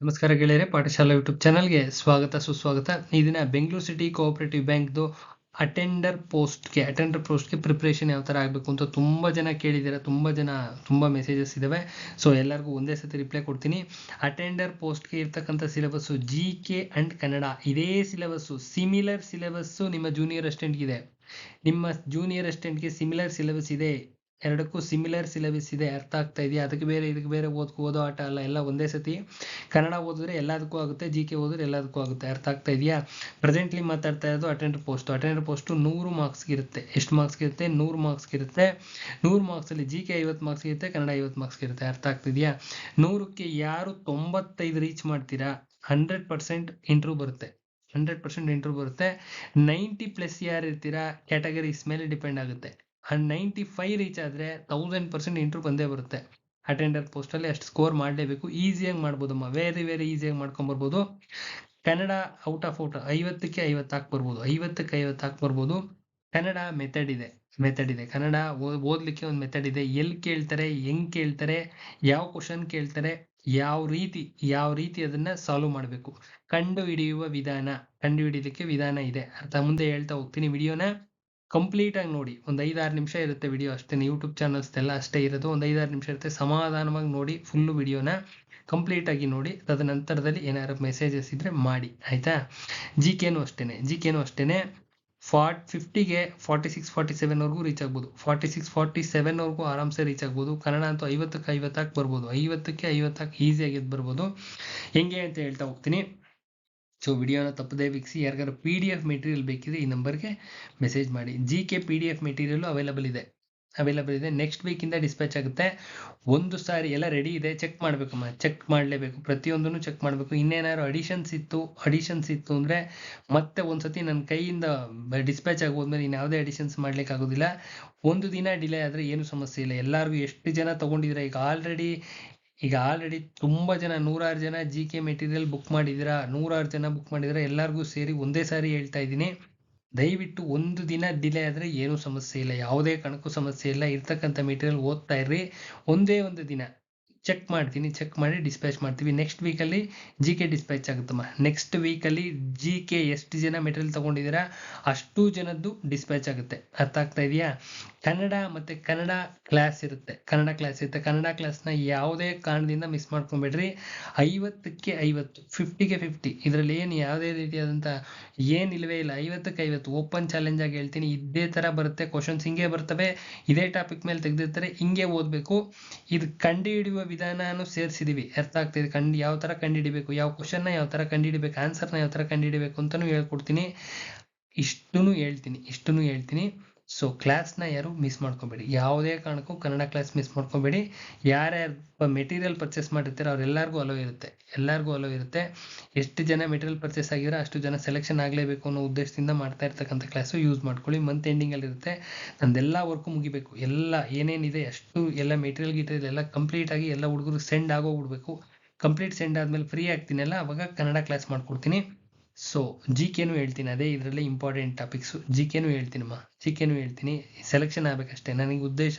ನಮಸ್ಕಾರ ಗೆಳೆಯರೆ, ಪಾಠಶಾಲಾ ಯೂಟ್ಯೂಬ್ ಚಾನಲ್ಗೆ ಸ್ವಾಗತ, ಸುಸ್ವಾಗತ. ಈ ದಿನ ಬೆಂಗಳೂರು ಸಿಟಿ ಕೋಆಪರೇಟಿವ್ ಬ್ಯಾಂಕ್ದು ಅಟೆಂಡರ್ ಪೋಸ್ಟ್ಗೆ ಅಟೆಂಡರ್ ಪೋಸ್ಟ್ಗೆ ಪ್ರಿಪ್ರೇಷನ್ ಯಾವ ಥರ ಆಗಬೇಕು ಅಂತ ತುಂಬ ಜನ ಕೇಳಿದ್ದೀರಾ ತುಂಬ ಜನ, ತುಂಬ ಮೆಸೇಜಸ್ ಇದ್ದಾವೆ ಸೊ ಎಲ್ಲರಿಗೂ ಒಂದೇ ಸತಿ ರಿಪ್ಲೈ ಕೊಡ್ತೀನಿ. ಅಟೆಂಡರ್ ಪೋಸ್ಟ್ಗೆ ಇರ್ತಕ್ಕಂಥ syllabus G K and Kannada ಇದೇ ಸಿಲೆಬಸ್ಸು ಸಿಮಿಲರ್ ಸಿಲೆಬಸ್ಸು ನಿಮ್ಮ ಜೂನಿಯರ್ ಅಸ್ಟೆಂಟ್ಗಿದೆ ನಿಮ್ಮ ಜೂನಿಯರ್ ಅಸ್ಟೆಂಟ್ಗೆ ಸಿಮಿಲರ್ ಸಿಲೆಬಸ್ ಇದೆ. ಎರಡಕ್ಕೂ ಸಿಮಿಲರ್ ಸಿಲೆಬಸ್ ಇದೆ, ಅರ್ಥ ಆಗ್ತಾ ಇದೆಯಾ? ಅದಕ್ಕೆ ಬೇರೆ, ಇದಕ್ಕೆ ಬೇರೆ ಓದ್ಕೊ, ಓದೋ ಆಟ ಅಲ್ಲ, ಎಲ್ಲ ಒಂದೇ ಸತಿ. ಕನ್ನಡ ಓದಿದ್ರೆ ಎಲ್ಲದಕ್ಕೂ ಆಗುತ್ತೆ ಜಿ ಕೆ ಓದಿದ್ರೆ ಎಲ್ಲದಕ್ಕೂ ಆಗುತ್ತೆ, ಅರ್ಥ ಆಗ್ತಾ ಇದೆಯಾ? ಪ್ರೆಸೆಂಟ್ಲಿ ಮಾತಾಡ್ತಾ ಇರೋದು ಅಟೆಂಡರ್ ಪೋಸ್ಟ್ ಅಟೆಂಡರ್ ಪೋಸ್ಟು ನೂರು ಮಾರ್ಕ್ಸ್ಗೆ ಇರುತ್ತೆ. ಎಷ್ಟು ಮಾರ್ಕ್ಸ್ಗೆ ಇರುತ್ತೆ? ನೂರು ಮಾರ್ಕ್ಸ್ಗೆ ಇರುತ್ತೆ. ನೂರು ಮಾರ್ಕ್ಸಲ್ಲಿ ಜಿ ಕೆ ಐವತ್ತು ಮಾರ್ಕ್ಸ್ ಇರುತ್ತೆ, ಕನ್ನಡ ಐವತ್ತು ಮಾರ್ಕ್ಸ್ಗೆ ಇರುತ್ತೆ, ಅರ್ಥ ಆಗ್ತಿದೆಯಾ ನೂರಕ್ಕೆ ಯಾರು ತೊಂಬತ್ತೈದು ರೀಚ್ ಮಾಡ್ತೀರಾ? ಹಂಡ್ರೆಡ್ ಪರ್ಸೆಂಟ್ ಇಂಟ್ರೂ ಬರುತ್ತೆ. ಹಂಡ್ರೆಡ್ ಪರ್ಸೆಂಟ್ ಇಂಟ್ರೂ ಬರುತ್ತೆ. ನೈಂಟಿ ಪ್ಲಸ್ ಯಾರು ಇರ್ತೀರಾ? ಕ್ಯಾಟಗರೀಸ್ ಮೇಲೆ ಡಿಪೆಂಡ್ ಆಗುತ್ತೆ. ಅಂಡ್ ನೈಂಟಿ ಫೈವ್ ರೀಚ್ ಆದರೆ ತೌಸಂಡ್ ಪರ್ಸೆಂಟ್ ಇಂಟ್ರೂ ಬಂದೇ ಬರುತ್ತೆ. ಅಟೆಂಡರ್ ಪೋಸ್ಟಲ್ಲಿ ಅಷ್ಟು ಸ್ಕೋರ್ ಮಾಡಲೇಬೇಕು. ಈಸಿಯಾಗಿ ಮಾಡ್ಬೋದಮ್ಮ ವೆರಿ ವೆರಿ ಈಸಿಯಾಗಿ ಮಾಡ್ಕೊಂಬರ್ಬೋದು. ಕನ್ನಡ ಔಟ್ ಆಫ್ ಔಟ್ ಐವತ್ತಕ್ಕೆ ಐವತ್ತು ಹಾಕಿ ಬರ್ಬೋದು. ಐವತ್ತಕ್ಕೆ ಐವತ್ತು ಹಾಕಿ ಬರ್ಬೋದು. ಕನ್ನಡ ಮೆಥಡ್ ಇದೆ. ಮೆಥಡ್ ಇದೆ. ಕನ್ನಡ ಓದ್ಲಿಕ್ಕೆ ಒಂದು ಮೆಥಡ್ ಇದೆ. ಎಲ್ಲಿ ಕೇಳ್ತಾರೆ? ಹೆಂಗ್ ಕೇಳ್ತಾರೆ? ಯಾವ ಕ್ವಶನ್ ಕೇಳ್ತಾರೆ? ಯಾವ ರೀತಿ ಯಾವ ರೀತಿ ಅದನ್ನ ಸಾಲ್ವ್ ಮಾಡಬೇಕು? ಕಂಡು ಹಿಡಿಯುವ ವಿಧಾನ. ಕಂಡು ಹಿಡಿಯಲಿಕ್ಕೆ ವಿಧಾನ ಇದೆ. ಅರ್ಥ ಮುಂದೆ ಹೇಳ್ತಾ ಹೋಗ್ತೀನಿ ವಿಡಿಯೋನ. ಕಂಪ್ಲೀಟ್ ಆಗಿ ನೋಡಿ. ಒಂದು ಐದಾರು ನಿಮಿಷ ಇರುತ್ತೆ ವಿಡಿಯೋ ಅಷ್ಟೇ. ಯೂಟ್ಯೂಬ್ ಚಾನಲ್ಸ್ ಎಲ್ಲ ಅಷ್ಟೇ ಇರೋದು. ಒಂದು ಐದಾರು ನಿಮಿಷ ಇರುತ್ತೆ. ಸಮಾಧಾನವಾಗಿ ನೋಡಿ ಫುಲ್ಲು ವಿಡಿಯೋನ ಕಂಪ್ಲೀಟ್ ಆಗಿ ನೋಡಿ, ತದನಂತರದಲ್ಲಿ ಏನಾದ್ರು ಮೆಸೇಜಸ್ ಇದ್ರೆ ಮಾಡಿ. ಆಯ್ತಾ? ಜಿ ಕೆನೂ ಅಷ್ಟೇನೆ. ಜಿ ಕೆನೂ ಅಷ್ಟೇನೆ. ಫಾರ್ಟ್ ಫಿಫ್ಟಿಗೆ ಫಾರ್ಟಿ ಸಿಕ್ಸ್ ಫಾರ್ಟಿ ಸೆವೆನ್ವರೆಗೂ ರೀಚ್ ಆಗ್ಬೋದು. ಫಾರ್ಟಿ ಸಿಕ್ಸ್ ಫಾರ್ಟಿ ಸೆವೆನ್ವರೆಗೂ ಆರಾಮ್ಸೆ ರೀಚ್ ಆಗ್ಬೋದು. ಕನ್ನಡ ಅಂತೂ ಐವತ್ತಕ್ಕೆ ಐವತ್ತಾಕ್ ಬರ್ಬೋದು. ಐವತ್ತಕ್ಕೆ ಐವತ್ತಾಗಿ ಈಸಿಯಾಗಿ ಎದ್ದು ಬರ್ಬೋದು. ಹೆಂಗೆ ಅಂತ ಹೇಳ್ತಾ ಹೋಗ್ತೀನಿ. ಸೊ ವಿಡಿಯೋನ ತಪ್ಪದೇ ವೀಕ್ಷಿಸಿ. ಯಾರಿಗಾರು ಪಿ ಡಿ ಎಫ್ ಮೆಟೀರಿಯಲ್ ಬೇಕಿದ್ರೆ ಈ ನಂಬರ್ಗೆ ಮೆಸೇಜ್ ಮಾಡಿ. G K P D F material available ಇದೆ. ಅವೈಲಬಲ್ ಇದೆ. ನೆಕ್ಸ್ಟ್ ವೀಕಿಂದ ಡಿಸ್ಪ್ಯಾಚ್ ಆಗುತ್ತೆ. ಒಂದು ಸಾರಿ ಎಲ್ಲ ರೆಡಿ ಇದೆ. ಚೆಕ್ ಮಾಡಬೇಕಮ್ಮ ಚೆಕ್ ಮಾಡಲೇಬೇಕು. ಪ್ರತಿಯೊಂದನ್ನು ಚೆಕ್ ಮಾಡಬೇಕು. ಇನ್ನೇನಾದ್ರು ಅಡಿಷನ್ಸ್ ಇತ್ತು ಅಡಿಷನ್ಸ್ ಇತ್ತು ಅಂದರೆ ಮತ್ತೆ ಒಂದ್ಸತಿ ನನ್ನ ಕೈಯಿಂದ ಡಿಸ್ಪ್ಯಾಚ್ ಆಗೋದ್ಮೇಲೆ ಇನ್ನು ಯಾವುದೇ ಅಡಿಷನ್ಸ್ ಆಗೋದಿಲ್ಲ. ಒಂದು ದಿನ ಡಿಲೇ ಆದರೆ ಏನು ಸಮಸ್ಯೆ ಇಲ್ಲ. ಎಲ್ಲರಿಗೂ ಎಷ್ಟು ಜನ ತಗೊಂಡಿದ್ರೆ ಈಗ ಆಲ್ರೆಡಿ ಈಗ ಆಲ್ರೆಡಿ ತುಂಬ ಜನ, ನೂರಾರು ಜನ ಜಿ ಕೆ ಮೆಟೀರಿಯಲ್ ಬುಕ್ ಮಾಡಿದ್ದೀರಾ, ನೂರಾರು ಜನ ಬುಕ್ ಮಾಡಿದ್ದೀರಾ, ಎಲ್ಲರಿಗೂ ಸೇರಿ ಒಂದೇ ಸಾರಿ ಹೇಳ್ತಾ ಇದ್ದೀನಿ. ದಯವಿಟ್ಟು ಒಂದು ದಿನ ಡಿಲೇ ಆದರೆ ಏನೂ ಸಮಸ್ಯೆ ಇಲ್ಲ, ಯಾವುದೇ ಕಾರಣಕ್ಕೂ ಸಮಸ್ಯೆ ಇಲ್ಲ, ಇರ್ತಕ್ಕಂಥ ಮೆಟೀರಿಯಲ್ ಓದ್ತಾ ಇರ್ರಿ. ಒಂದೇ ಒಂದು ದಿನ ಚೆಕ್ ಮಾಡ್ತೀನಿ ಚೆಕ್ ಮಾಡಿ ಡಿಸ್ಪ್ಯಾಚ್ ಮಾಡ್ತೀವಿ. ನೆಕ್ಸ್ಟ್ ವೀಕಲ್ಲಿ ಜಿ ಕೆ ಡಿಸ್ಪ್ಯಾಚ್ ಆಗುತ್ತಮ್ಮ. ನೆಕ್ಸ್ಟ್ ವೀಕಲ್ಲಿ ಜಿ ಕೆ ಎಷ್ಟು ಜನ ಮೆಟೀರಿಯಲ್ ತೊಗೊಂಡಿದ್ದೀರಾ, ಅಷ್ಟು ಜನದ್ದು ಡಿಸ್ಪ್ಯಾಚ್ ಆಗುತ್ತೆ. ಅರ್ಥ ಆಗ್ತಾ ಇದೆಯಾ? ಕನ್ನಡ ಮತ್ತೆ ಕನ್ನಡ ಕ್ಲಾಸ್ ಇರುತ್ತೆ. ಕನ್ನಡ ಕ್ಲಾಸ್ ಇರುತ್ತೆ. ಕನ್ನಡ ಕ್ಲಾಸ್ನ ಯಾವುದೇ ಕಾರಣದಿಂದ ಮಿಸ್ ಮಾಡ್ಕೊಬೇಡ್ರಿ. ಐವತ್ತಕ್ಕೆ ಐವತ್ತು ಫಿಫ್ಟಿಗೆ ಫಿಫ್ಟಿ ಇದರಲ್ಲಿ ಏನು ಯಾವುದೇ ರೀತಿಯಾದಂಥ ಏನಿಲ್ವೇ ಇಲ್ಲ. ಐವತ್ತಕ್ಕೆ ಐವತ್ತು. ಓಪನ್ ಚಾಲೆಂಜ್ ಆಗಿ ಹೇಳ್ತೀನಿ. ಇದೇ ಥರ ಬರುತ್ತೆ. ಕ್ವಶನ್ಸ್ ಹಿಂಗೆ ಬರ್ತವೆ. ಇದೇ ಟಾಪಿಕ್ ಮೇಲೆ ತೆಗೆದಿರ್ತಾರೆ. ಹಿಂಗೆ ಓದಬೇಕು. ಇದು ಕಂಡುಹಿಡಿಯುವ ವಿಧಾನನೂ ಸೇರಿಸಿದೀವಿ. ಅರ್ಥ ಆಗ್ತಿದೆ ಕಂಡು ಯಾವ ಥರ ಕಂಡುಹಿಡಿಬೇಕು? ಯಾವ ಕ್ವಶನ್ನ ಯಾವ ಥರ ಕಂಡುಹಿಡಿಬೇಕು? ಆನ್ಸರ್ನ ಯಾವ ಥರ ಕಂಡುಹಿಡಿಬೇಕು ಅಂತಲೂ ಹೇಳ್ಕೊಡ್ತೀನಿ. ಇಷ್ಟೂ ಹೇಳ್ತೀನಿ. ಇಷ್ಟೂ ಹೇಳ್ತೀನಿ. ಸೊ ಕ್ಲಾಸ್ನ ಯಾರು ಮಿಸ್ ಮಾಡ್ಕೊಬೇಡಿ. ಯಾವುದೇ ಕಾರಣಕ್ಕೂ ಕನ್ನಡ ಕ್ಲಾಸ್ ಮಿಸ್ ಮಾಡ್ಕೊಬೇಡಿ. ಯಾರ್ಯಾರು ಮೆಟೀರಿಯಲ್ ಪರ್ಚೇಸ್ ಮಾಡಿರ್ತಾರೆ, ಅವರೆಲ್ಲರಿಗೂ ಅಲೋ ಇರುತ್ತೆ. ಎಲ್ಲರಿಗೂ ಅಲೋ ಇರುತ್ತೆ. ಎಷ್ಟು ಜನ ಮೆಟೀರಿಯಲ್ ಪರ್ಚೇಸ್ ಆಗಿರೋ ಅಷ್ಟು ಜನ ಸೆಲೆಕ್ಷನ್ ಆಗಲೇಬೇಕು ಅನ್ನೋ ಉದ್ದೇಶದಿಂದ ಮಾಡ್ತಾ ಇರ್ತಕ್ಕಂಥ ಕ್ಲಾಸು ಯೂಸ್ ಮಾಡ್ಕೊಳ್ಳಿ. ಮಂತ್ ಎಂಡಿಂಗಲ್ಲಿ ಇರುತ್ತೆ. ನಂದೆಲ್ಲ ವರ್ಕು ಮುಗಿಬೇಕು. ಎಲ್ಲ ಏನೇನಿದೆ, ಅಷ್ಟು ಎಲ್ಲ ಮೆಟೀರಿಯಲ್ ಗಿಟೀರಿಯಲ್ ಎಲ್ಲ ಕಂಪ್ಲೀಟ್ ಆಗಿ ಎಲ್ಲ ಹುಡುಗರು ಸೆಂಡ್ ಆಗೋಗ್ಬಿಡ್ಬೇಕು. ಕಂಪ್ಲೀಟ್ ಸೆಂಡ್ ಆದಮೇಲೆ ಫ್ರೀ ಆಗ್ತೀನಲ್ಲ, ಅವಾಗ ಕನ್ನಡ ಕ್ಲಾಸ್ ಮಾಡ್ಕೊಡ್ತೀನಿ. ಸೊ ಜಿ ಕೆನೂ ಹೇಳ್ತೀನಿ, ಅದೇ ಇದರಲ್ಲಿ ಇಂಪಾರ್ಟೆಂಟ್ ಟಾಪಿಕ್ಸು ಜಿ ಕೆನೂ ಹೇಳ್ತೀನಮ್ಮ ಜಿ ಕೆನೂ ಹೇಳ್ತೀನಿ. ಸೆಲೆಕ್ಷನ್ ಆಗಬೇಕಷ್ಟೇ. ನನಗೆ ಉದ್ದೇಶ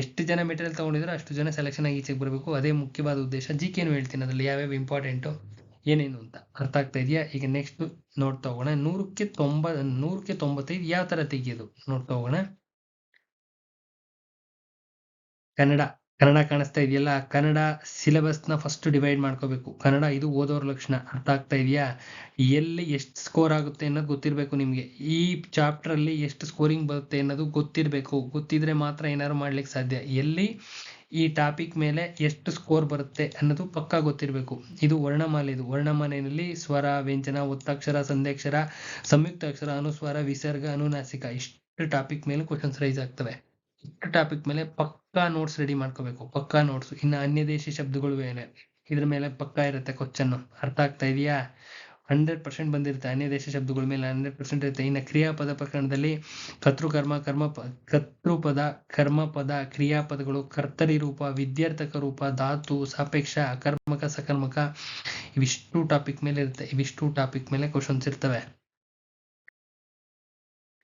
ಎಷ್ಟು ಜನ ಮೆಟೀರಿಯಲ್ ತೊಗೊಂಡಿದ್ರು ಅಷ್ಟು ಜನ ಸೆಲೆಕ್ಷನ್ ಆಗಿ ಈಚೆಗೆ ಬರಬೇಕು. ಅದೇ ಮುಖ್ಯವಾದ ಉದ್ದೇಶ ಜಿ ಕೆನೂ ಹೇಳ್ತೀನಿ, ಅದರಲ್ಲಿ ಯಾವ್ಯಾವ ಇಂಪಾರ್ಟೆಂಟು ಏನೇನು ಅಂತ. ಅರ್ಥ ಆಗ್ತಾ ಇದೆಯಾ? ಈಗ ನೆಕ್ಸ್ಟ್ ನೋಡ್ತಾ ಹೋಗೋಣ. ನೂರಕ್ಕೆ ತೊಂಬ, ನೂರಕ್ಕೆ ತೊಂಬತ್ತೈದು ಯಾವ ಥರ ತೆಗೆಯೋದು? ನೋಡ್ತಾ ಹೋಗೋಣ. ಕನ್ನಡ. ಕನ್ನಡ ಕಾಣಿಸ್ತಾ ಇದೆಯಲ್ಲ? ಕನ್ನಡ ಸಿಲೆಬಸ್ನ ಫಸ್ಟ್ ಡಿವೈಡ್ ಮಾಡ್ಕೋಬೇಕು. ಕನ್ನಡ ಇದು ಓದೋರ ಲಕ್ಷಣ. ಅರ್ಥ ಆಗ್ತಾ ಇದೆಯಾ? ಎಲ್ಲಿ ಎಷ್ಟು ಸ್ಕೋರ್ ಆಗುತ್ತೆ ಅನ್ನೋದು ಗೊತ್ತಿರಬೇಕು ನಿಮಗೆ. ಈ ಚಾಪ್ಟ್ರಲ್ಲಿ ಎಷ್ಟು ಸ್ಕೋರಿಂಗ್ ಬರುತ್ತೆ ಅನ್ನೋದು ಗೊತ್ತಿರಬೇಕು. ಗೊತ್ತಿದ್ರೆ ಮಾತ್ರ ಏನಾದ್ರು ಮಾಡ್ಲಿಕ್ಕೆ ಸಾಧ್ಯ. ಎಲ್ಲಿ ಈ ಟಾಪಿಕ್ ಮೇಲೆ ಎಷ್ಟು ಸ್ಕೋರ್ ಬರುತ್ತೆ ಅನ್ನೋದು ಪಕ್ಕಾ ಗೊತ್ತಿರಬೇಕು. ಇದು ವರ್ಣಮಾಲೆ ಇದು. ವರ್ಣಮಾಲೆಯಲ್ಲಿ ಸ್ವರ, ವ್ಯಂಜನ, ಒತ್ತಕ್ಷರ, ಸಂಧ್ಯಾಕ್ಷರ ಸಂಯುಕ್ತ ಅಕ್ಷರ ಅನುಸ್ವಾರ, ವಿಸರ್ಗ, ಅನುನಾಸಿಕ. ಇಷ್ಟು ಟಾಪಿಕ್ ಮೇಲೆ ಕ್ವಶನ್ಸ್ ರೈಸ್ ಆಗ್ತವೆ. ಟಾಪಿಕ್ ಮೇಲೆ ಪಕ್ಕಾ ನೋಟ್ಸ್ ರೆಡಿ ಮಾಡ್ಕೋಬೇಕು. ಪಕ್ಕಾ ನೋಟ್ಸ್ ಇನ್ನು ಅನ್ಯ ದೇಶಿ ಶಬ್ದಗಳು ಬೇರೆ ಇದ್ರ ಮೇಲೆ ಪಕ್ಕಾ ಇರುತ್ತೆ ಕ್ವಶನ್ ಅರ್ಥ ಆಗ್ತಾ ಇದೆಯಾ? ಹಂಡ್ರೆಡ್ ಪರ್ಸೆಂಟ್ ಬಂದಿರುತ್ತೆ ಅನ್ಯ ದೇಶ ಶಬ್ದಗಳ ಮೇಲೆ. ಹಂಡ್ರೆಡ್ ಪರ್ಸೆಂಟ್ ಇರುತ್ತೆ. ಇನ್ನು ಕ್ರಿಯಾಪದ ಪ್ರಕರಣದಲ್ಲಿ ಕರ್ತೃಕರ್ಮ ಕರ್ಮ ಕರ್ಮ ಕರ್ತೃಪದ ಕರ್ಮಪದ ಕ್ರಿಯಾಪದಗಳು, ಕರ್ತರಿ ರೂಪ, ವಿದ್ಯಾರ್ಥಕ ರೂಪ, ಧಾತು, ಸಾಪೇಕ್ಷ, ಅಕರ್ಮಕ, ಸಕರ್ಮಕ, ಇವಿಷ್ಟು ಟಾಪಿಕ್ ಮೇಲೆ ಇರುತ್ತೆ. ಇವಿಷ್ಟು ಟಾಪಿಕ್ ಮೇಲೆ ಕ್ವಶನ್ಸ್ ಇರ್ತವೆ.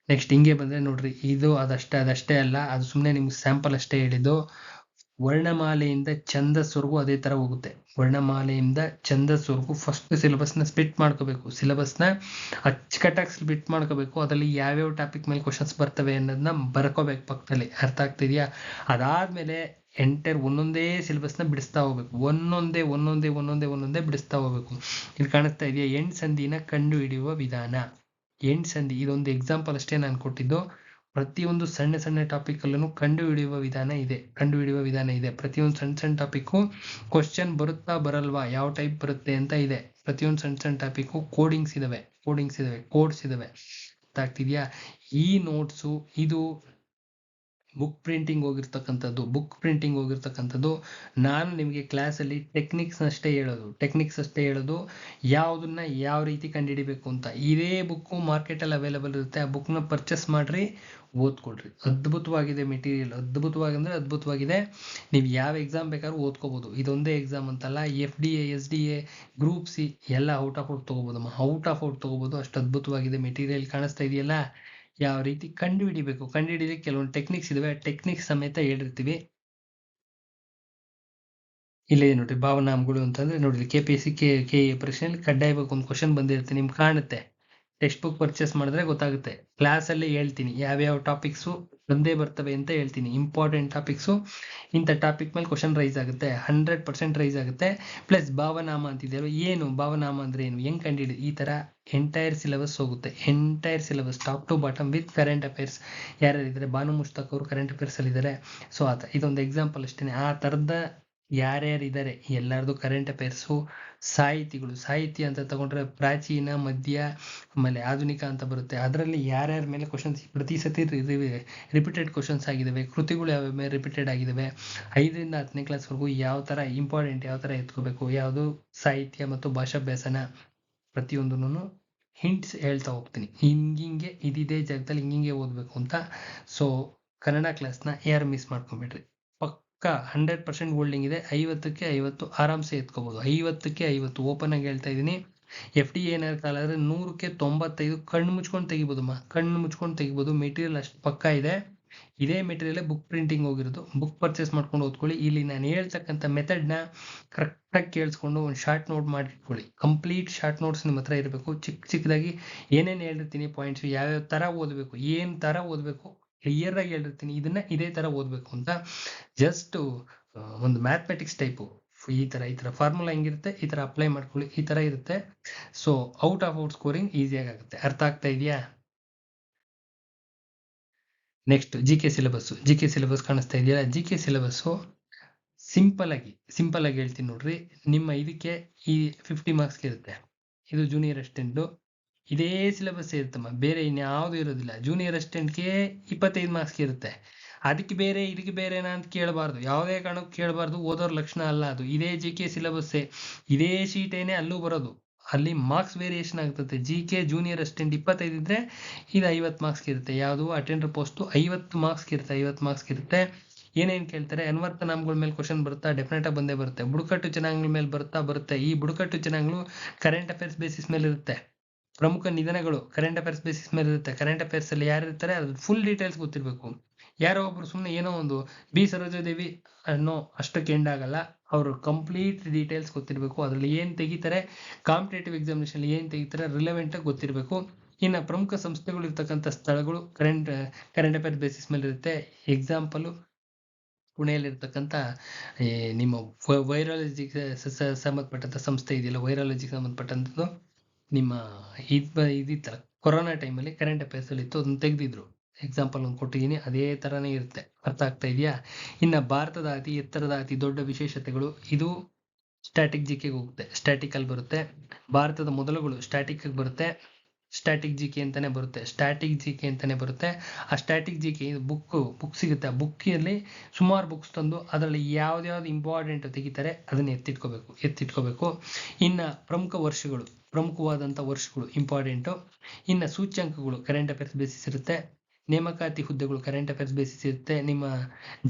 ನೆಕ್ಸ್ಟ್ ಹಿಂಗೆ ಬಂದ್ರೆ ನೋಡ್ರಿ, ಇದು ಅದಷ್ಟೇ ಅದಷ್ಟೇ ಅಲ್ಲ, ಅದು ಸುಮ್ಮನೆ ನಿಮ್ಗೆ ಸ್ಯಾಂಪಲ್ ಅಷ್ಟೇ ಹೇಳಿದ್ದು. ವರ್ಣಮಾಲೆಯಿಂದ ಛಂದಸ್ವರೆಗೂ ಅದೇ ತರ ಹೋಗುತ್ತೆ. ವರ್ಣಮಾಲೆಯಿಂದ ಛಂದಸ್ವರೆಗೂ ಫಸ್ಟ್ ಸಿಲೆಬಸ್ನ ಸ್ಪ್ಲಿಟ್ ಮಾಡ್ಕೋಬೇಕು. ಸಿಲೆಬಸ್ನ ಅಚ್ಚುಕಟ್ಟಾಗಿ ಸ್ಪ್ಲಿಟ್ ಮಾಡ್ಕೋಬೇಕು. ಅದರಲ್ಲಿ ಯಾವ್ಯಾವ ಟಾಪಿಕ್ ಮೇಲೆ ಕ್ವಶನ್ಸ್ ಬರ್ತವೆ ಅನ್ನೋದನ್ನ ಬರ್ಕೋಬೇಕು ಪಕ್ಕದಲ್ಲಿ. ಅರ್ಥ ಆಗ್ತಿದೆಯಾ? ಅದಾದ್ಮೇಲೆ ಎಂಟರ್ ಒಂದೊಂದೇ ಸಿಲೆಬಸ್ನ ಬಿಡಿಸ್ತಾ ಹೋಗ್ಬೇಕು. ಒಂದೊಂದೇ ಒಂದೊಂದೇ ಒಂದೊಂದೇ ಒಂದೊಂದೇ ಬಿಡಿಸ್ತಾ ಹೋಗ್ಬೇಕು. ಇಲ್ಲಿ ಕಾಣಿಸ್ತಾ ಇದೆಯಾ? ಎಂಡ್ ಸಂಧಿನ ಕಂಡು ಹಿಡಿಯುವ ವಿಧಾನ. ಎಂಡ್ ಸಂಧಿ? ಇದೊಂದು ಎಕ್ಸಾಂಪಲ್ ಅಷ್ಟೇ ನಾನು ಕೊಟ್ಟಿದ್ದು. ಪ್ರತಿಯೊಂದು ಸಣ್ಣ ಸಣ್ಣ ಟಾಪಿಕಲ್ಲೂ ಕಂಡು ಹಿಡಿಯುವ ವಿಧಾನ ಇದೆ. ಕಂಡು ಹಿಡಿಯುವ ವಿಧಾನ ಇದೆ. ಪ್ರತಿಯೊಂದು ಸಣ್ಣ ಸಣ್ಣ ಟಾಪಿಕ್ಕು ಕ್ವಶನ್ ಬರುತ್ತಾ ಬರಲ್ವಾ? ಯಾವ ಟೈಪ್ ಬರುತ್ತೆ ಅಂತ ಇದೆ. ಪ್ರತಿಯೊಂದು ಸಣ್ಣ ಸಣ್ಣ ಟಾಪಿಕ್ಕು ಕೋಡಿಂಗ್ಸ್ ಇದಾವೆ. ಕೋಡಿಂಗ್ಸ್ ಇದಾವೆ. ಕೋಡ್ಸ್ ಇದಾವೆ. ಗೊತ್ತಾಗ್ತಿದ್ಯಾ ಈ ನೋಟ್ಸು ಇದು ಬುಕ್ ಪ್ರಿಂಟಿಂಗ್ ಹೋಗಿರ್ತಕ್ಕಂಥದ್ದು ಬುಕ್ ಪ್ರಿಂಟಿಂಗ್ ಹೋಗಿರ್ತಕ್ಕಂಥದ್ದು, ನಾನು ನಿಮಗೆ ಕ್ಲಾಸಲ್ಲಿ ಟೆಕ್ನಿಕ್ಸ್ ಅಷ್ಟೇ ಹೇಳೋದು. ಟೆಕ್ನಿಕ್ಸ್ ಅಷ್ಟೇ ಹೇಳೋದು, ಯಾವುದನ್ನ ಯಾವ ರೀತಿ ಕಂಡುಹಿಡಿಬೇಕು ಅಂತ. ಇದೇ ಬುಕ್ಕು ಮಾರ್ಕೆಟಲ್ಲಿ ಅವೈಲೇಬಲ್ ಇರುತ್ತೆ. ಆ ಬುಕ್ನ ಪರ್ಚೇಸ್ ಮಾಡಿರಿ, ಓದ್ಕೊಳ್ರಿ. ಅದ್ಭುತವಾಗಿದೆ ಮೆಟೀರಿಯಲ್ ಅದ್ಭುತವಾಗಿ ಅಂದರೆ ಅದ್ಭುತವಾಗಿದೆ. ನೀವು ಯಾವ ಎಕ್ಸಾಮ್ ಬೇಕಾದ್ರೂ ಓದ್ಕೋಬೋದು. ಇದೊಂದೇ ಎಕ್ಸಾಮ್ ಅಂತಲ್ಲ F D A S D A group C ಎಲ್ಲ ಔಟ್ ಆಫ್ ಔಟ್ ತೊಗೋಬೋದಮ್ಮ ಔಟ್ ಆಫ್ ಔಟ್ ತೊಗೋಬೋದು. ಅಷ್ಟು ಅದ್ಭುತವಾಗಿದೆ ಮೆಟೀರಿಯಲ್ ಕಾಣಿಸ್ತಾ ಇದೆಯಲ್ಲ? ಯಾವ ರೀತಿ ಕಂಡು ಹಿಡಿಬೇಕು ಕಂಡು ಕೆಲವೊಂದು ಟೆಕ್ನಿಕ್ಸ್ ಇದಾವೆ. ಟೆಕ್ನಿಕ್ಸ್ ಸಮೇತ ಹೇಳಿರ್ತೀವಿ. ಇಲ್ಲೇ ನೋಡ್ರಿ ಭಾವನಾಮಗಳು ಅಂತಂದ್ರೆ ನೋಡ್ರಿ K P S C K K ಪ್ರಶ್ನೆಯಲ್ಲಿ ಕಡ್ಡಾಯವಾಗಿ ಒಂದು ಕ್ವಶನ್ ಬಂದಿರುತ್ತೆ, ನಿಮ್ಗೆ ಕಾಣುತ್ತೆ. ಟೆಕ್ಸ್ಟ್ ಬುಕ್ ಪರ್ಚೇಸ್ ಮಾಡಿದ್ರೆ ಗೊತ್ತಾಗುತ್ತೆ. ಕ್ಲಾಸಲ್ಲಿ ಹೇಳ್ತೀನಿ, ಯಾವ್ಯಾವ ಟಾಪಿಕ್ಸು ಬಂದೇ ಬರ್ತವೆ ಅಂತ ಹೇಳ್ತೀನಿ. ಇಂಪಾರ್ಟೆಂಟ್ ಟಾಪಿಕ್ಸು ಇಂಥ ಟಾಪಿಕ್ ಮೇಲೆ ಕ್ವಶನ್ ರೈಸ್ ಆಗುತ್ತೆ. ಹಂಡ್ರೆಡ್ ಪರ್ಸೆಂಟ್ ರೈಸ್ ಆಗುತ್ತೆ. ಪ್ಲಸ್ ಭಾವನಾಮ ಅಂತಿದೆಯಲ್ಲ ಏನು? ಭಾವನಾಮ ಅಂದ್ರೆ ಏನು? ಹೆಂಗ್ ಕಂಡಿಡಿ ಈ ತರ ಎಂಟೈರ್ ಸಿಲೆಬಸ್ ಹೋಗುತ್ತೆ. Entire syllabus top to bottom with current affairs ಯಾರ್ಯಾರಿದ್ದಾರೆ? Banu Mushtaq ಅವರು ಕರೆಂಟ್ ಅಫೇರ್ಸ್ ಅಲ್ಲಿ ಇದ್ದಾರೆ ಸೊ ಆತ ಇದೊಂದು ಎಕ್ಸಾಂಪಲ್ ಅಷ್ಟೇ ಆ ಥರದ ಯಾರ್ಯಾರು ಇದ್ದಾರೆ ಎಲ್ಲರದು ಕರೆಂಟ್ ಅಫೇರ್ಸು ಸಾಹಿತಿಗಳು, ಸಾಹಿತ್ಯ ಅಂತ ತಗೊಂಡ್ರೆ ಪ್ರಾಚೀನ, ಮಧ್ಯ, ಆಮೇಲೆ ಆಧುನಿಕ ಅಂತ ಬರುತ್ತೆ. ಅದರಲ್ಲಿ ಯಾರ್ಯಾರ ಮೇಲೆ ಕ್ವಶನ್ಸ್ ಪ್ರತಿ ಸತಿ ರಿಪೀಟೆಡ್ ಕ್ವಶನ್ಸ್ ಆಗಿದ್ದಾವೆ ಕೃತಿಗಳು ಯಾವ ಮೇಲೆ ರಿಪೀಟೆಡ್ ಆಗಿದ್ದಾವೆ ಐದರಿಂದ ಹತ್ತನೇ ಕ್ಲಾಸ್ವರೆಗೂ ಯಾವ ಥರ ಇಂಪಾರ್ಟೆಂಟ್ ಯಾವ ಥರ ಎತ್ಕೋಬೇಕು, ಯಾವುದು ಸಾಹಿತ್ಯ ಮತ್ತು ಭಾಷಾಭ್ಯಾಸನ ಪ್ರತಿಯೊಂದನ್ನು ಹಿಂಟ್ಸ್ ಹೇಳ್ತಾ ಹೋಗ್ತೀನಿ. ಹಿಂಗಿಂಗೆ, ಇದಿದೆ ಜಾಗದಲ್ಲಿ ಹಿಂಗಿಂಗೆ ಓದಬೇಕು ಅಂತ ಸೊ ಕನ್ನಡ ಕ್ಲಾಸ್ನ ಯಾರು ಮಿಸ್ ಮಾಡ್ಕೊಂಬಿಡ್ರಿ? ಪಕ್ಕ ಹಂಡ್ರೆಡ್ ಪರ್ಸೆಂಟ್ ಹೋಲ್ಡಿಂಗ್ ಇದೆ. ಐವತ್ತಕ್ಕೆ ಐವತ್ತು ಆರಾಮ್ಸೆ ಎತ್ಕೋಬಹುದು ಐವತ್ತಕ್ಕೆ ಐವತ್ತು ಓಪನ್ ಆಗಿ ಹೇಳ್ತಾ ಇದ್ದೀನಿ. ಎಫ್ ಡಿ ಏನಾದ್ರು ಕಾಲ ಆದರೆ ನೂರಕ್ಕೆ ತೊಂಬತ್ತೈದು ಕಣ್ಣು ಮುಚ್ಕೊಂಡು ತೆಗಿಬೋದಮ್ಮ ಕಣ್ಣು ಮುಚ್ಕೊಂಡು ತೆಗಿಬೋದು. ಮೆಟೀರಿಯಲ್ ಅಷ್ಟು ಪಕ್ಕ ಇದೆ. ಇದೇ ಮೆಟೀರಿಯಲ್ ಬುಕ್ ಪ್ರಿಂಟಿಂಗ್ ಹೋಗಿರೋದು. ಬುಕ್ ಪರ್ಚೇಸ್ ಮಾಡ್ಕೊಂಡು ಓದ್ಕೊಳ್ಳಿ. ಇಲ್ಲಿ ನಾನು ಹೇಳ್ತಕ್ಕಂಥ ಮೆಥಡ್ನ ಕರೆಕ್ಟಾಗಿ ಕೇಳಿಸ್ಕೊಂಡು ಒಂದು ಶಾರ್ಟ್ ನೋಟ್ ಮಾಡಿಟ್ಕೊಳ್ಳಿ ಕಂಪ್ಲೀಟ್ ಶಾರ್ಟ್ ನೋಟ್ಸ್ ನಿಮ್ಮ ಹತ್ರ ಇರಬೇಕು. ಚಿಕ್ಕ ಚಿಕ್ಕದಾಗಿ ಏನೇನು ಹೇಳಿರ್ತೀನಿ ಪಾಯಿಂಟ್ಸ್ ಯಾವ್ಯಾವ ಥರ ಓದಬೇಕು, ಏನು ಥರ ಓದಬೇಕು ಕ್ಲಿಯರ್ ಆಗಿ ಹೇಳಿರ್ತೀನಿ. ಇದನ್ನ ಇದೇ ತರ ಓದ್ಬೇಕು ಅಂತ ಜಸ್ಟ್ ಒಂದು ಮ್ಯಾಥಮೆಟಿಕ್ಸ್ ಟೈಪು ಈ ತರ ಈ ತರ ಫಾರ್ಮುಲಾ ಹೆಂಗಿರುತ್ತೆ, ಈ ತರ ಅಪ್ಲೈ ಮಾಡ್ಕೊಳ್ಳಿ, ಈ ತರ ಇರುತ್ತೆ. So out of out scoring ಈಸಿಯಾಗಿ ಆಗುತ್ತೆ ಅರ್ಥ ಆಗ್ತಾ ಇದೆಯಾ? Next G K syllabus G K syllabus ಕಾಣಿಸ್ತಾ ಇದೆಯಲ್ಲ ಜಿ ಕೆ ಸಿಲೆಬಸ್ಸು ಸಿಂಪಲ್ ಆಗಿ ಸಿಂಪಲ್ ಆಗಿ ಹೇಳ್ತೀನಿ ನೋಡ್ರಿ. ನಿಮ್ಮ ಇದಕ್ಕೆ ಈ ಫಿಫ್ಟಿ ಮಾರ್ಕ್ಸ್ಗೆ ಇರುತ್ತೆ. ಇದು ಜೂನಿಯರ್ ಅಸ್ಟೆಂಟು ಇದೇ ಸಿಲೆಬಸ್ ಇರುತ್ತಮ್ಮ ಬೇರೆ ಇನ್ಯಾವುದು ಇರೋದಿಲ್ಲ. ಜೂನಿಯರ್ ಅಸಿಸ್ಟೆಂಟ್ಗೆ ಇಪ್ಪತ್ತೈದು ಮಾರ್ಕ್ಸ್ ಇರುತ್ತೆ. ಅದಕ್ಕೆ ಬೇರೆ ಇದಕ್ಕೆ ಬೇರೆನಾ ಅಂತ ಕೇಳಬಾರ್ದು. ಯಾವುದೇ ಕಾರಣಕ್ಕೂ ಕೇಳಬಾರ್ದು. ಓದೋರ್ ಲಕ್ಷಣ ಅಲ್ಲ ಅದು. ಇದೇ ಜಿ ಕೆ ಸಿಲೆಬಸ್ಸೇ ಇದೇ ಶೀಟೇನೆ ಅಲ್ಲೂ ಬರೋದು. ಅಲ್ಲಿ ಮಾರ್ಕ್ಸ್ ವೇರಿಯೇಷನ್ ಆಗ್ತದೆ. ಜಿ ಕೆ ಜೂನಿಯರ್ ಅಸಿಸ್ಟೆಂಟ್ ಇಪ್ಪತ್ತೈದು ಇದ್ರೆ ಇದು ಐವತ್ತು ಮಾರ್ಕ್ಸ್ ಇರುತ್ತೆ. ಯಾವುದು? ಅಟೆಂಡರ್ ಪೋಸ್ಟು ಐವತ್ತು ಮಾರ್ಕ್ಸ್ ಇರುತ್ತೆ. ಐವತ್ತು ಮಾರ್ಕ್ಸ್ ಇರುತ್ತೆ. ಏನೇನು ಕೇಳ್ತಾರೆ? ಅನ್ವರ್ಥ ನಾಮಗಳ ಮೇಲೆ ಕ್ವಶನ್ ಬರುತ್ತಾ? ಡೆಫಿನೆಟ್ ಆಗಿ ಬಂದೇ ಬರುತ್ತೆ. ಬುಡಕಟ್ಟು ಜನಾಂಗಗಳ ಮೇಲೆ ಬರುತ್ತಾ ಬರುತ್ತೆ. ಈ ಬುಡಕಟ್ಟು ಜನಾಂಗಗಳು ಕರೆಂಟ್ ಅಫೇರ್ಸ್ ಬೇಸಿಸ್ ಮೇಲೆ ಇರುತ್ತೆ ಪ್ರಮುಖ ನಿಧನಗಳು ಕರೆಂಟ್ ಅಫೇರ್ಸ್ ಬೇಸಿಸ್ ಮೇಲೆ ಇರುತ್ತೆ. ಕರೆಂಟ್ ಅಫೇರ್ಸ್ ಅಲ್ಲಿ ಯಾರು ಇರ್ತಾರೆ ಅದ್ರ ಫುಲ್ ಡೀಟೇಲ್ಸ್ ಗೊತ್ತಿರಬೇಕು. ಯಾರೋ ಒಬ್ರು ಸುಮ್ಮನೆ ಏನೋ ಒಂದು ಬಿ ಸರೋಜಾದೇವಿ ಅನ್ನೋ ಅಷ್ಟಕ್ಕೆ ಎಂಡ್ ಆಗಲ್ಲ. ಅವರು ಕಂಪ್ಲೀಟ್ ಡೀಟೇಲ್ಸ್ ಗೊತ್ತಿರಬೇಕು. ಅದರಲ್ಲಿ ಏನು ತೆಗಿತಾರೆ ಕಾಂಪಿಟೇಟಿವ್ ಎಕ್ಸಾಮಿನೇಷನ್ ಏನು ತೆಗಿತಾರೆ ರಿಲೆವೆಂಟ್ ಆಗಿ ಗೊತ್ತಿರಬೇಕು. ಇನ್ನು ಪ್ರಮುಖ ಸಂಸ್ಥೆಗಳು ಇರ್ತಕ್ಕಂಥ ಸ್ಥಳಗಳು ಕರೆಂಟ್ ಕರೆಂಟ್ ಅಫೇರ್ಸ್ ಬೇಸಿಸ್ ಮೇಲೆ ಇರುತ್ತೆ. ಎಕ್ಸಾಂಪಲು ಪುಣೆಯಲ್ಲಿರ್ತಕ್ಕಂಥ ನಿಮ್ಮ ವೈರಾಲಜಿಗೆ ಸಂಬಂಧಪಟ್ಟಂಥ ಸಂಸ್ಥೆ ಇದೆಯಲ್ಲ ವೈರಾಲಜಿಗೆ ಸಂಬಂಧಪಟ್ಟಂಥದ್ದು. ನಿಮ್ಮ ಇದು ಇದಿತ್ತಲ್ಲ ಕೊರೋನಾ ಟೈಮಲ್ಲಿ ಕರೆಂಟ್ ಅಫೇರ್ಸಲ್ಲಿ ಇತ್ತು, ಅದನ್ನ ತೆಗೆದಿದ್ರು. ಎಕ್ಸಾಂಪಲ್ ಒಂದು ಕೊಟ್ಟಿದ್ದೀನಿ ಅದೇ ಥರನೇ ಇರುತ್ತೆ. ಅರ್ಥ ಆಗ್ತಾ ಇದೆಯಾ? ಇನ್ನು ಭಾರತದ ಅತಿ ಎತ್ತರದ, ಅತಿ ದೊಡ್ಡ ವಿಶೇಷತೆಗಳು, ಇದು ಸ್ಟ್ಯಾಟಿಕ್ ಜಿಕೆಗೆ ಹೋಗುತ್ತೆ. ಸ್ಟ್ಯಾಟಿಕ್ ಅಲ್ಲಿ ಬರುತ್ತೆ. ಭಾರತದ ಮೊದಲುಗಳು ಸ್ಟ್ಯಾಟಿಕ್ ಬರುತ್ತೆ. ಸ್ಟ್ಯಾಟಿಕ್ ಜಿ ಕೆ ಅಂತಾನೆ ಬರುತ್ತೆ. ಸ್ಟ್ಯಾಟಿಕ್ ಜಿ ಕೆ ಅಂತಾನೆ ಬರುತ್ತೆ. ಆ ಸ್ಟ್ಯಾಟಿಕ್ ಜಿ ಕೆ ಇದು ಬುಕ್ ಸಿಗುತ್ತೆ. ಆ ಬುಕ್ಕಿಯಲ್ಲಿ ಸುಮಾರು ಬುಕ್ಸ್ ತಂದು ಅದರಲ್ಲಿ ಯಾವ್ದ್ಯಾವ್ದು ಇಂಪಾರ್ಟೆಂಟ್ ತೆಗಿತಾರೆ ಅದನ್ನ ಎತ್ತಿಟ್ಕೋಬೇಕು ಎತ್ತಿಟ್ಕೋಬೇಕು. ಇನ್ನು ಪ್ರಮುಖ ವರ್ಷಗಳು ಪ್ರಮುಖವಾದಂಥ ವರ್ಷಗಳು ಇಂಪಾರ್ಟೆಂಟು ಇನ್ನು ಸೂಚ್ಯಂಕಗಳು ಕರೆಂಟ್ ಅಫೇರ್ಸ್ ಬೇಸಿಸ್ ಇರುತ್ತೆ. ನೇಮಕಾತಿ ಹುದ್ದೆಗಳು ಕರೆಂಟ್ ಅಫೇರ್ಸ್ ಬೇಸಿಸ್ ಇರುತ್ತೆ. ನಿಮ್ಮ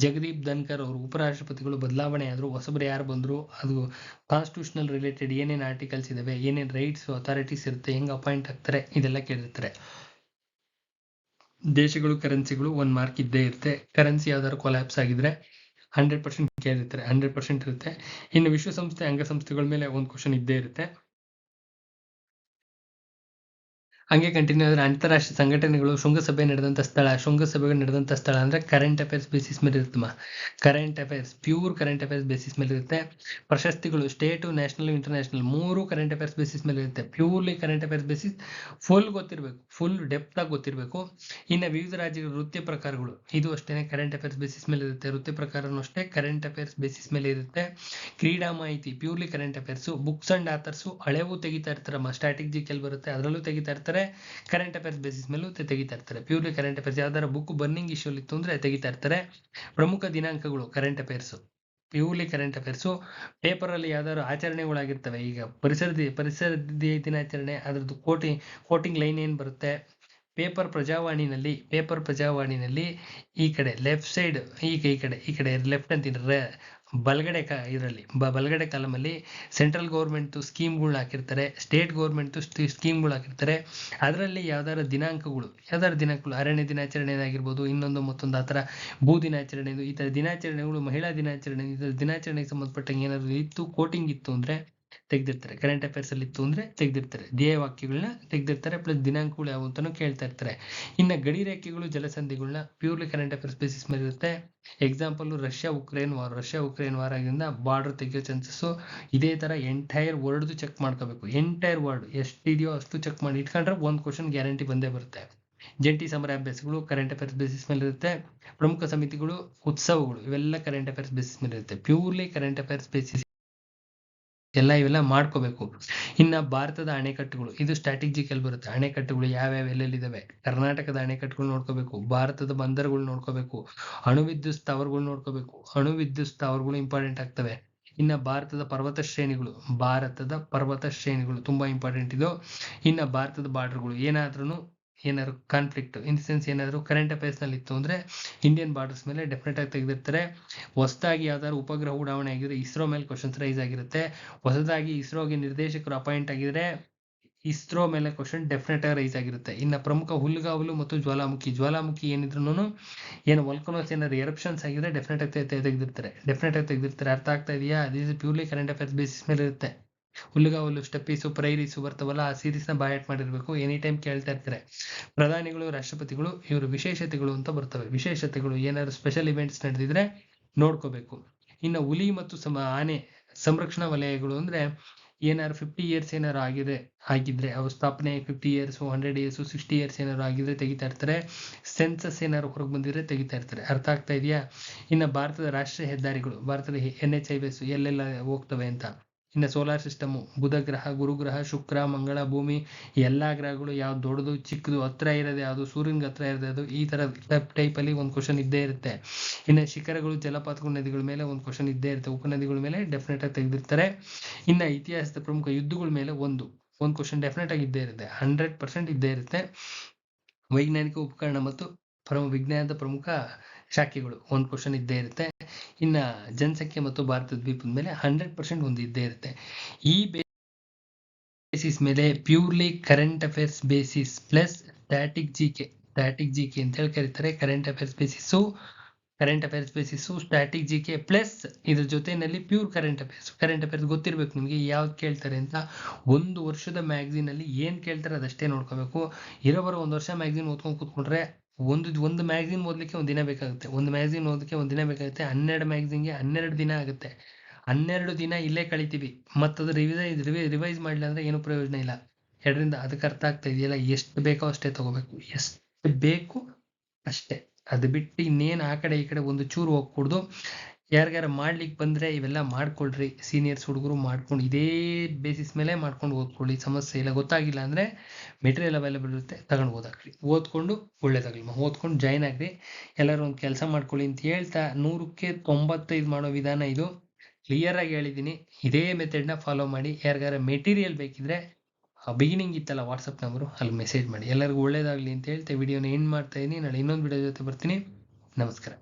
ಜಗದೀಪ್ ಧನ್ಕರ್ ಅವರು ಉಪರಾಷ್ಟ್ರಪತಿಗಳು ಬದಲಾವಣೆ ಆದ್ರು ಹೊಸಬರು ಯಾರು ಬಂದರು ಅದು ಕಾನ್ಸ್ಟಿಟ್ಯೂಷನಲ್ ರಿಲೇಟೆಡ್ ಏನೇನು ಆರ್ಟಿಕಲ್ಸ್ ಇದಾವೆ, ಏನೇನು ರೈಟ್ಸ್ ಅಥಾರಿಟೀಸ್ ಇರುತ್ತೆ, ಹೆಂಗೆ ಅಪಾಯಿಂಟ್ ಆಗ್ತಾರೆ, ಇದೆಲ್ಲ ಕೇಳಿರ್ತಾರೆ. ದೇಶಗಳು ಕರೆನ್ಸಿಗಳು ಒಂದು ಮಾರ್ಕ್ ಇದ್ದೇ ಇರುತ್ತೆ. ಕರೆನ್ಸಿ ಯಾವ್ದಾದ್ರು ಕೊಲ್ಯಾಪ್ಸ್ ಆಗಿದ್ರೆ ಹಂಡ್ರೆಡ್ ಪರ್ಸೆಂಟ್ ಕೇಳಿರ್ತಾರೆ ಹಂಡ್ರೆಡ್ ಪರ್ಸೆಂಟ್ ಇರುತ್ತೆ. ಇನ್ನು ವಿಶ್ವಸಂಸ್ಥೆ, ಅಂಗಸಂಸ್ಥೆಗಳ ಮೇಲೆ ಒಂದು ಕ್ವಶನ್ ಇದ್ದೇ ಇರುತ್ತೆ. ಹಂಗೆ ಕಂಟಿನ್ಯೂ ಆದರೆ ಅಂತಾರಾಷ್ಟ್ರೀಯ ಸಂಘಟನೆಗಳು ಶೃಂಗಸಭೆ ನಡೆದಂಥ ಸ್ಥಳ ಶೃಂಗಸಭೆಗಳು ನಡೆದಂಥ ಸ್ಥಳ ಅಂದರೆ ಕರೆಂಟ್ ಅಫೇರ್ಸ್ ಬೇಸಿಸ್ ಮೇಲೆ ಇರುತ್ತಮ್ಮ current affairs pure current affairs basis ಮೇಲೆ ಇರುತ್ತೆ. ಪ್ರಶಸ್ತಿಗಳು ಸ್ಟೇಟು ನ್ಯಾಷನಲ್ ಇಂಟರ್ನ್ಯಾಷನಲ್ ಮೂರು ಕರೆಂಟ್ ಅಫೇರ್ಸ್ ಬೇಸಿಸ್ ಮೇಲೆ ಇರುತ್ತೆ. Purely current affairs basis full ಗೊತ್ತಿರಬೇಕು ಫುಲ್ ಡೆಪ್ತ್ ಆಗಿ ಗೊತ್ತಿರಬೇಕು. ಇನ್ನು ವಿವಿಧ ರಾಜ್ಯಗಳ ವೃತ್ತಿ ಪ್ರಕಾರಗಳು, ಇದು ಅಷ್ಟೇ ಕರೆಂಟ್ ಅಫೇರ್ಸ್ ಬೇಸಿಸ್ ಮೇಲೆ ಇರುತ್ತೆ. ವೃತ್ತಿ ಪ್ರಕಾರನೂ ಅಷ್ಟೇ ಕರೆಂಟ್ ಅಫೇರ್ಸ್ ಬೇಸಿಸ್ ಮೇಲೆ ಇರುತ್ತೆ. ಕ್ರೀಡಾ ಮಾಹಿತಿ purely current affairs books and authors ಹಳೆವು ತೆಗಿತಾ ಇರ್ತಾರಮ್ಮ ಸ್ಟ್ಯಾಟಿಕ್ ಕೆಲ್ ಬರುತ್ತೆ, ಅದರಲ್ಲೂ ತೆಗಿತಾ ಇರ್ತಾರೆ. ಕರೆಂಟ್ ಅಫೇರ್ಸ್ ಬೇಸಿಸ್ ಮೇಲೂ ತೆಗಿತಾ ಇರ್ತಾರೆ. ಪ್ಯೂರ್ಲಿ ಕರೆಂಟ್ ಅಫೇರ್ಸ್ ಯಾವ್ದಾರ ಬುಕ್ ಬರ್ನಿಂಗ್ ಇಶ್ಯೂ ಇತ್ತು ಅಂದ್ರೆ ತೆಗಿತಾ ಇರ್ತಾರೆ. ಪ್ರಮುಖ ದಿನಾಂಕಗಳು current affairs purely current affairs paper ಅಲ್ಲಿ ಯಾವ್ದಾದ್ರು ಆಚರಣೆಗಳಾಗಿರ್ತವೆ. ಈಗ ಪರಿಸರ ಪರಿಸರ ದಿನಾಚರಣೆ ಅದ್ರದ್ದು ಕೋಟಿ ಕೋಟಿಂಗ್ ಲೈನ್ ಏನು ಬರುತ್ತೆ? ಪೇಪರ್ ಪ್ರಜಾವಾಣಿನಲ್ಲಿ ಪೇಪರ್ ಪ್ರಜಾವಾಣಿನಲ್ಲಿ ಈ ಕಡೆ ಲೆಫ್ಟ್ ಸೈಡ್ ಈಗ ಈ ಕಡೆ ಈ ಕಡೆ ಲೆಫ್ಟ್ ಅಂತೀನಿ ಬಲಗಡೆ ಕ ಇದರಲ್ಲಿ, ಬ ಬಲಗಡೆ ಕಾಲಮಲ್ಲಿ ಸೆಂಟ್ರಲ್ ಗೌರ್ಮೆಂಟ್ದು ಸ್ಕೀಮ್ಗಳ್ನ ಹಾಕಿರ್ತಾರೆ ಸ್ಟೇಟ್ ಗೌರ್ಮೆಂಟ್ದು ಸ್ಕೀಮ್ಗಳು ಹಾಕಿರ್ತಾರೆ. ಅದರಲ್ಲಿ ಯಾವ್ದಾರ ದಿನಾಂಕಗಳು ಯಾವ್ದಾರ ದಿನಾಂಕಗಳು, ಅರಣ್ಯ ದಿನಾಚರಣೆ ಆಗಿರ್ಬೋದು ಇನ್ನೊಂದು ಮತ್ತೊಂದು ಆ ಥರ ಭೂ ದಿನಾಚರಣೆ ಈ ಥರ ದಿನಾಚರಣೆಗಳು ಮಹಿಳಾ ದಿನಾಚರಣೆ, ಈ ಥರ ದಿನಾಚರಣೆಗೆ ಸಂಬಂಧಪಟ್ಟಂಗೆ ಏನಾದರೂ ಇತ್ತು, ಕೋಟಿಂಗ್ ಇತ್ತು ಅಂದ್ರೆ? ತೆಗ್ದಿರ್ತಾರೆ. ಕರೆಂಟ್ ಅಫೇರ್ಸ್ ಅಲ್ಲಿ ಇತ್ತು ಅಂದ್ರೆ ತೆಗ್ದಿರ್ತಾರೆ. ಧ್ಯೇಯ ವಾಕ್ಯಗಳನ್ನ ತೆಗ್ದಿರ್ತಾರೆ. ಪ್ಲಸ್ ದಿನಾಂಕಗಳು ಯಾವ ಅಂತಾನು ಕೇಳ್ತಾ ಇರ್ತಾರೆ. ಇನ್ನ ಗಡಿ ರೇಖೆಗಳು ಜಲಸಂಧಿಗಳನ್ನ ಪ್ಯೂರ್ಲಿ ಕರೆಂಟ್ ಅಫೇರ್ಸ್ ಬೇಸಿಸ್ ಮೇಲೆ ಇರುತ್ತೆ. Example Russia Ukraine war Russia Ukraine war ಆಗಿಂದ ಬಾರ್ಡರ್ ತೆಗೆಯೋ ಚಾನ್ಸಸ್ ಇದೇ ತರ ಎಂಟೈರ್ ವರ್ಡ್ದು ಚೆಕ್ ಮಾಡ್ಕೋಬೇಕು. ಎಂಟೈರ್ ವರ್ಡ್ ಎಷ್ಟಿದೆಯೋ ಅಷ್ಟು ಚೆಕ್ ಮಾಡಿ ಇಟ್ಕೊಂಡ್ರೆ ಒಂದು ಕ್ವಶನ್ ಗ್ಯಾರಂಟಿ ಬಂದೇ ಬರುತ್ತೆ. ಜಂಟಿ ಸಮರಾಭ್ಯಾಸಗಳು ಕರೆಂಟ್ ಅಫೇರ್ಸ್ ಬೇಸಿಸ್ ಮೇಲೆ ಇರುತ್ತೆ. ಪ್ರಮುಖ ಸಮಿತಿಗಳು, ಉತ್ಸವಗಳು ಇವೆಲ್ಲ ಕರೆಂಟ್ ಅಫೇರ್ಸ್ ಬೇಸಿಸ್ ಮೇಲೆ ಇರುತ್ತೆ. ಪ್ಯೂರ್ಲಿ ಕರೆಂಟ್ ಅಫೇರ್ಸ್ ಬೇಸಿಸ್ ಎಲ್ಲ ಇವೆಲ್ಲ ಮಾಡ್ಕೋಬೇಕು. ಇನ್ನ ಭಾರತದ ಅಣೆಕಟ್ಟುಗಳು, ಇದು ಸ್ಟ್ರಾಟಜಿಕಲ್ ಬರುತ್ತೆ. ಅಣೆಕಟ್ಟುಗಳು ಯಾವ್ಯಾವ ಎಲ್ಲೆಲ್ಲಿದಾವೆ ಕರ್ನಾಟಕದ ಅಣೆಕಟ್ಟುಗಳು ನೋಡ್ಕೋಬೇಕು, ಭಾರತದ ಬಂದರುಗಳು ನೋಡ್ಕೋಬೇಕು ಅಣುವಿದ್ಯುತ್ ಸ್ಥಾವರಗಳು ನೋಡ್ಕೋಬೇಕು ಅಣುವಿದ್ಯುತ್ ಸ್ಥಾವರಗಳು ಇಂಪಾರ್ಟೆಂಟ್ ಆಗ್ತವೆ. ಇನ್ನ ಭಾರತದ ಪರ್ವತ ಶ್ರೇಣಿಗಳು, ಭಾರತದ ಪರ್ವತ ಶ್ರೇಣಿಗಳು ತುಂಬಾ ಇಂಪಾರ್ಟೆಂಟ್ ಇದು. ಇನ್ನ ಭಾರತದ ಬಾರ್ಡರ್ಗಳು ಏನಾದ್ರೂ ಏನಾದ್ರು ಕಾನ್ಫ್ಲಿಕ್ಟ್ ಇನ್ ಸೆನ್ಸ್ ಏನಾದ್ರು ಕರೆಂಟ್ ಅಫೇರ್ಸ್ನಲ್ಲಿ ಇತ್ತು ಅಂದ್ರೆ ಇಂಡಿಯನ್ ಬಾರ್ಡರ್ಸ್ ಮೇಲೆ ಡೆಫಿನೆಟ್ ಆಗಿ ತೆಗೆದಿರ್ತಾರೆ. ಹೊಸದಾಗಿ ಯಾವ್ದಾದ್ರು ಉಪಗ್ರಹ ಉಡಾವಣೆ ಆಗಿದ್ರೆ ಇಸ್ರೋ ಮೇಲೆ ಕ್ವಶನ್ಸ್ ರೈಸ್ ಆಗಿರುತ್ತೆ. ಹೊಸದಾಗಿ ಇಸ್ರೋಗೆ ನಿರ್ದೇಶಕರು ಅಪಾಯಿಂಟ್ ಆಗಿದ್ರೆ ಇಸ್ರೋ ಮೇಲೆ ಕ್ವಶನ್ ಡೆಫಿನೆಟ್ ಆಗಿ ರೈಸ್ ಆಗಿರುತ್ತೆ. ಇನ್ನ ಪ್ರಮುಖ ಹುಲ್ಲುಗಾವಲು ಮತ್ತು ಜ್ವಾಲಾಮುಖಿ ಜ್ವಾಲಾಮುಖಿ ಏನಿದ್ರು ಏನು ವಲ್ಕನೋಸ್ ಏನಾದ್ರು ಎರಪ್ಷನ್ಸ್ ಆಗಿದ್ರೆ ಡೆಫಿನೆಟ್ ಆಗಿ ತೆಗೆದಿರ್ತಾರೆ. ಡೆಫಿನೆಟ್ ಆಗಿ ತೆಗೆದಿರ್ತಾರೆ. ಅರ್ಥ ಆಗ್ತಾ ಇದೆಯಾ? This purely current affairs basis ಮೇಲೆ ಇರುತ್ತೆ ಹುಲ್ಗಾವಲು ಸ್ಟೆಪ್ಪೀಸು, ಪ್ರೈರೀಸು ಬರ್ತವಲ್ಲ, ಆ ಸೀರೀಸ್ನ ಬಾಯ್ ಮಾಡಿರ್ಬೇಕು. ಎನಿ ಟೈಮ್ ಕೇಳ್ತಾ ಇರ್ತಾರೆ. ಪ್ರಧಾನಿಗಳು, ರಾಷ್ಟ್ರಪತಿಗಳು, ಇವರು ವಿಶೇಷತೆಗಳು ಅಂತ ಬರ್ತವೆ. ವಿಶೇಷತೆಗಳು ಏನಾದ್ರು ಸ್ಪೆಷಲ್ ಇವೆಂಟ್ಸ್ ನಡೆದಿದ್ರೆ ನೋಡ್ಕೋಬೇಕು. ಇನ್ನು ಹುಲಿ ಮತ್ತು ಸಮ, ಆನೆ ಸಂರಕ್ಷಣಾ ವಲಯಗಳು ಅಂದ್ರೆ ಏನಾದ್ರು ಫಿಫ್ಟಿ ಇಯರ್ಸ್ ಏನಾದ್ರು ಆಗಿದೆ, ಆಗಿದ್ರೆ, ಅವ್ರ ಸ್ಥಾಪನೆ fifty years hundred years sixty years ಏನಾದ್ರು ಆಗಿದ್ರೆ ತೆಗಿತಾ ಇರ್ತಾರೆ. ಸೆನ್ಸಸ್ ಏನಾದ್ರು ಹೊರಗೆ ಬಂದಿದ್ರೆ ತೆಗಿತಾ ಇರ್ತಾರೆ. ಅರ್ಥ ಆಗ್ತಾ ಇದೆಯಾ? ಇನ್ನು ಭಾರತದ ರಾಷ್ಟ್ರೀಯ ಹೆದ್ದಾರಿಗಳು, ಭಾರತದ ಎನ್ ಎಚ್ ಐವೇಸ್ ಎಲ್ಲೆಲ್ಲ ಹೋಗ್ತವೆ ಅಂತ. ಇನ್ನು ಸೋಲಾರ್ ಸಿಸ್ಟಮು ಬುಧ ಗ್ರಹ ಗುರುಗ್ರಹ ಶುಕ್ರ, ಮಂಗಳ, ಭೂಮಿ, ಎಲ್ಲ ಗ್ರಹಗಳು ಯಾವ್ದು ದೊಡ್ಡದು, ಚಿಕ್ಕದು, ಹತ್ರ ಇರೋದು ಯಾವುದು ಸೂರ್ಯನ್ಗೆ ಹತ್ರ ಇರೋದು ಅದು ಈ ತರ ಟೈಪ್ ಅಲ್ಲಿ ಒಂದು ಕ್ವಶನ್ ಇದ್ದೇ ಇರುತ್ತೆ. ಇನ್ನು ಶಿಖರಗಳು, ಜಲಪಾತಗಳು, ನದಿಗಳ ಮೇಲೆ ಒಂದು ಕ್ವಶನ್ ಇದ್ದೇ ಇರುತ್ತೆ. ಉಪನದಿಗಳ ಮೇಲೆ ಡೆಫಿನೆಟ್ ಆಗಿ ತೆಗೆದಿರ್ತಾರೆ. ಇನ್ನು ಇತಿಹಾಸದ ಪ್ರಮುಖ ಯುದ್ಧಗಳ ಮೇಲೆ ಒಂದು ಒಂದು ಕ್ವಶನ್ ಡೆಫಿನೆಟ್ ಆಗಿ ಇದ್ದೇ ಇರುತ್ತೆ. ಹಂಡ್ರೆಡ್ ಪರ್ಸೆಂಟ್ ಇದ್ದೇ ಇರುತ್ತೆ. ವೈಜ್ಞಾನಿಕ ಉಪಕರಣ ಮತ್ತು ಪ್ರಮ ವಿಜ್ಞಾನದ ಪ್ರಮುಖ ಶಾಖೆಗಳು. ಒಂದು ಕ್ವಶನ್ ಇದ್ದೇ ಇರುತ್ತೆ. ಇನ್ನ ಜನಸಂಖ್ಯೆ ಮತ್ತು ಭಾರತ ದ್ವೀಪದ ಮೇಲೆ ಹಂಡ್ರೆಡ್ ಪರ್ಸೆಂಟ್ ಒಂದು ಇದ್ದೇ ಇರುತ್ತೆ. ಈ ಬೇಸಿಸ್ ಮೇಲೆ purely current affairs basis plus static G K static G K ಅಂತ ಹೇಳಿ ಕರೀತಾರೆ. Current affairs basis current affairs basis static G K plus ಇದ್ರ ಜೊತೆಯಲ್ಲಿ pure current affairs current affairs ಗೊತ್ತಿರಬೇಕು ನಿಮಗೆ ಯಾವ್ದು ಕೇಳ್ತಾರೆ ಅಂತ. ಒಂದು ವರ್ಷದ ಮ್ಯಾಗ್ಝಿನ್ ಅಲ್ಲಿ ಏನ್ ಕೇಳ್ತಾರೆ ಅದಷ್ಟೇ ನೋಡ್ಕೋಬೇಕು. ಇರೋಬರೋ ಒಂದು ವರ್ಷ ಮ್ಯಾಗ್ಝಿನ್ ಓದ್ಕೊಂಡು ಕೂತ್ಕೊಂಡ್ರೆ ಒಂದು ಒಂದು ಮ್ಯಾಗ್ಝಿನ್ ಓದ್ಲಿಕ್ಕೆ ಒಂದು ದಿನ ಬೇಕಾಗುತ್ತೆ. ಒಂದು ಮ್ಯಾಗ್ಝಿನ್ ಓದಲಿಕ್ಕೆ ಒಂದು ದಿನ ಬೇಕಾಗುತ್ತೆ. ಹನ್ನೆರಡು ಮ್ಯಾಗ್ಝಿನ್ಗೆ ಹನ್ನೆರಡು ದಿನ ಆಗುತ್ತೆ. ಹನ್ನೆರಡು ದಿನ ಇಲ್ಲೇ ಕಳಿತೀವಿ. ಮತ್ತದು ರಿವೈಸ್ ರಿವೈಸ್ ಮಾಡಲಿಲ್ಲ ಅಂದ್ರೆ ಏನೂ ಪ್ರಯೋಜನ ಇಲ್ಲ. ಎರಡರಿಂದ ಅದಕ್ಕೆ ಅರ್ಥ ಆಗ್ತಾ ಇದೆಯಲ್ಲ, ಎಷ್ಟು ಬೇಕೋ ಅಷ್ಟೇ ತಗೋಬೇಕು. ಎಷ್ಟು ಬೇಕು ಅಷ್ಟೇ. ಅದು ಬಿಟ್ಟು ಇನ್ನೇನು ಆ ಕಡೆ ಈ ಕಡೆ ಒಂದು ಚೂರು ಹೋಗ್ಕೂಡ್ದು ಯಾರಿಗಾರ ಮಾಡ್ಲಿಕ್ಕೆ ಬಂದ್ರೆ ಇವೆಲ್ಲ ಮಾಡ್ಕೊಳ್ರಿ. ಸೀನಿಯರ್ಸ್ ಹುಡುಗರು ಮಾಡ್ಕೊಂಡು ಇದೇ ಬೇಸಿಸ್ ಮೇಲೆ ಮಾಡ್ಕೊಂಡು ಓದ್ಕೊಳ್ಳಿ. ಸಮಸ್ಯೆ ಇಲ್ಲ, ಗೊತ್ತಾಗಿಲ್ಲ ಅಂದ್ರೆ ಮೆಟೀರಿಯಲ್ ಅವೈಲೇಬಲ್ ಇರುತ್ತೆ, ತಗೊಂಡು ಓದಾಕ್ರಿ. ಓದ್ಕೊಂಡು ಒಳ್ಳೇದಾಗ್ಲಿ ಓದ್ಕೊಂಡು ಜಾಯ್ನ್ ಆಗ್ರಿ. ಎಲ್ಲರೂ ಒಂದು ಕೆಲಸ ಮಾಡ್ಕೊಳ್ಳಿ ಅಂತ ಹೇಳ್ತಾ ನೂರಕ್ಕೆ ತೊಂಬತ್ತೈದು ಮಾಡೋ ವಿಧಾನ ಇದು. ಕ್ಲಿಯರ್ ಆಗಿ ಹೇಳಿದ್ದೀನಿ ಇದೇ ಮೆಥಡ್ನ ಫಾಲೋ ಮಾಡಿ. ಯಾರಿಗಾರ ಮೆಟೀರಿಯಲ್ ಬೇಕಿದ್ರೆ ಬಿಗಿನಿಂಗ್ ಇತ್ತಲ್ಲ ವಾಟ್ಸಪ್ ನಂಬರು ಅಲ್ಲಿ ಮೆಸೇಜ್ ಮಾಡಿ. ಎಲ್ಲರಿಗೂ ಒಳ್ಳೇದಾಗ್ಲಿ ಅಂತ ಹೇಳ್ತಾ ವಿಡಿಯೋನ ಎಂಡ್ ಮಾಡ್ತಾ ಇದ್ದೀನಿ ನಾಳೆ ಇನ್ನೊಂದು ವಿಡಿಯೋ ಜೊತೆ ಬರ್ತೀನಿ. ನಮಸ್ಕಾರ.